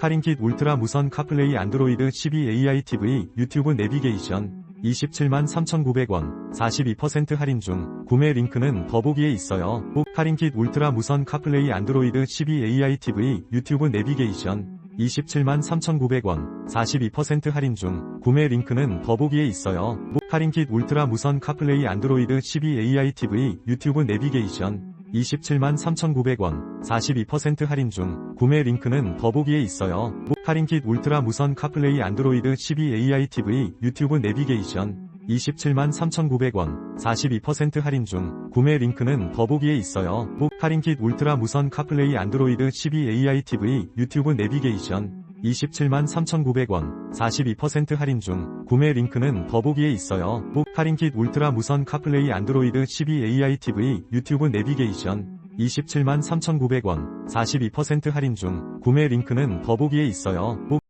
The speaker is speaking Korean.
카링킷 울트라 무선 카플레이 안드로이드 12 AI TV 유튜브 내비게이션 27만 3,900원 42% 할인 중 구매 링크는 더보기에 있어요. 꼭 카링킷 울트라 무선 카플레이 안드로이드 12 AI TV 유튜브 내비게이션 27만 3,900원 42% 할인 중 구매 링크는 더보기에 있어요. 꼭 카링킷 울트라 무선 카플레이 안드로이드 12 AI TV 유튜브 내비게이션 27만 3,900원 42% 할인 중 구매 링크는 더보기에 있어요. 꼭 카링킷 울트라 무선 카플레이 안드로이드 12 AI TV 유튜브 내비게이션 27만 3,900원 42% 할인 중 구매 링크는 더보기에 있어요. 꼭 카링킷 울트라 무선 카플레이 안드로이드 12 AI TV 유튜브 내비게이션 27만 3,900원 42% 할인 중 구매 링크는 더보기에 있어요. 꼭 카링킷 울트라 무선 카플레이 안드로이드 12 AI TV 유튜브 내비게이션 27만 3,900원 42% 할인 중 구매 링크는 더보기에 있어요. 꼭